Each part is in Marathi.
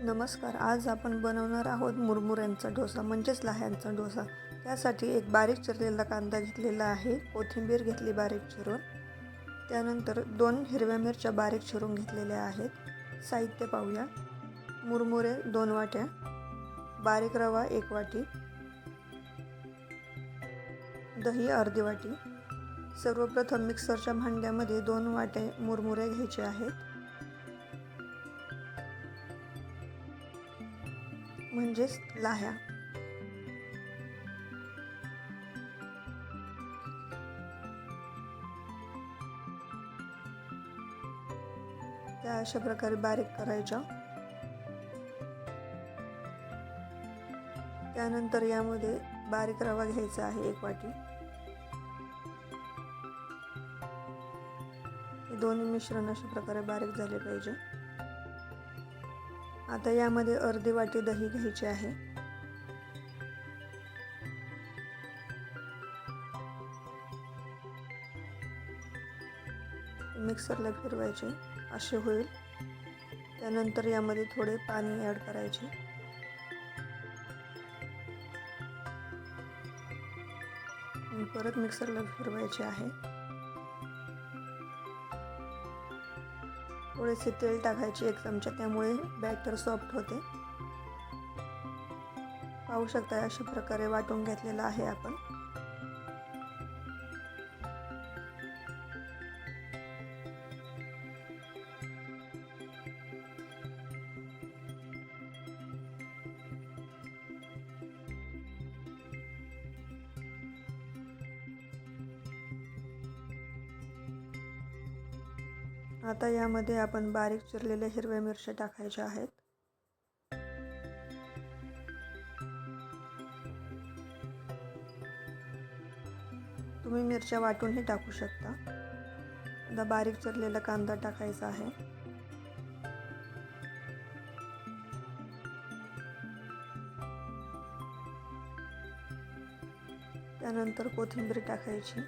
नमस्कार आज आपण बनवणार आहोत मुरमुऱ्यांचा डोसा म्हणजेच लाह्यांचा डोसा. त्यासाठी एक बारीक चिरलेला कांदा घेतलेला आहे कोथिंबीर घेतली बारीक चिरून. त्यानंतर दोन हिरव्या मिरच्या बारीक चिरून घेतलेल्या आहेत. साहित्य पाहूया. मुरमुरे दोन वाट्या बारीक रवा एक वाटी दही अर्धी वाटी. सर्वप्रथम मिक्सरच्या भांड्यामध्ये दोन वाटे मुरमुरे घ्यायचे आहेत. म्हणजेच लाह्या. त्या अशा प्रकारे बारीक करायच्या. त्यानंतर यामध्ये बारीक रवा घ्यायचा आहे एक वाटी. हे दोन्ही मिश्रण अशा प्रकारे बारीक झाले पाहिजे. आता यामध्ये अर्धी वाटी दही घ्यायची आहे. मिक्सरला फिरवायचे असे होईल. त्यानंतर यामध्ये थोडे पाणी ॲड करायचे. परत मिक्सरला फिरवायचे आहे. थोडेसे तेल टाकायचे एक चमचा त्यामुळे बॅटर सॉफ्ट होते. पाहू शकता अशा प्रकारे वाटून घेतलेलं आहे आपण. आता यामध्ये आपण बारीक चिरलेल्या हिरव्या मिरच्या टाकायच्या आहेत. तुम्ही मिरच्या वाटूनही टाकू शकता. आता बारीक चिरलेला कांदा टाकायचा आहे. त्यानंतर कोथिंबीर टाकायची.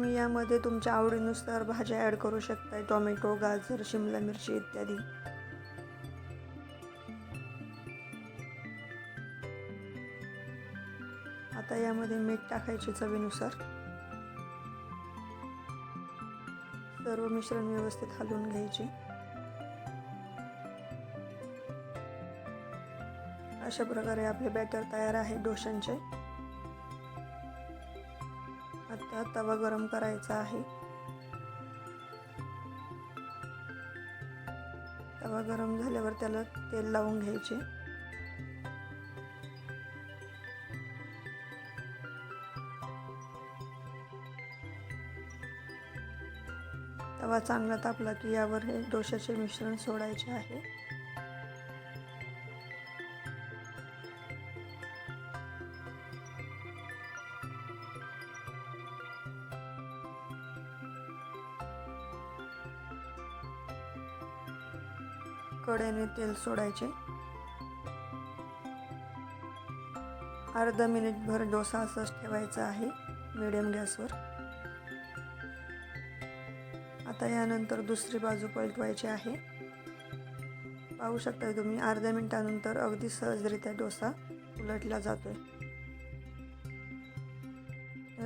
तुम्ही यामध्ये तुमच्या आवडीनुसार भाज्या ॲड करू शकताय. टोमॅटो गाजर शिमला मिरची इत्यादी. आता यामध्ये मीठ टाकायचे चवीनुसार. सर्व मिश्रण व्यवस्थित हलवून घ्यायचे. अशा प्रकारे आपले बॅटर तयार आहे डोशांचे आता तवा गरम करायचा आहे. तवा गरम झाल्यावर त्याला तेल लावून घ्यायचे. तवा चांगला तापला की यावर हे डोशाचे मिश्रण सोडायचे आहे. कडेने तेल सोडायचे. अर्धा मिनिटभर डोसा असंच ठेवायचा आहे मिडियम गॅसवर आता यानंतर दुसरी बाजू पलटवायची आहे. पाहू शकता तुम्ही अर्ध्या मिनिटानंतर अगदी सहजरित्या डोसा उलटला जातोय.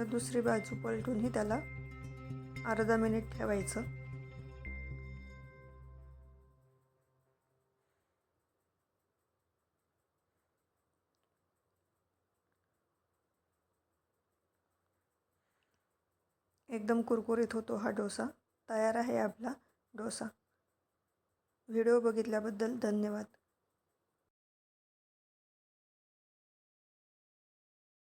दुसरी बाजू पलटूनही त्याला अर्धा मिनिट ठेवायचं. एकदम कुरकुरीत होतो हा डोसा. तयार आहे आपला डोसा. व्हिडिओ बघितल्याबद्दल धन्यवाद.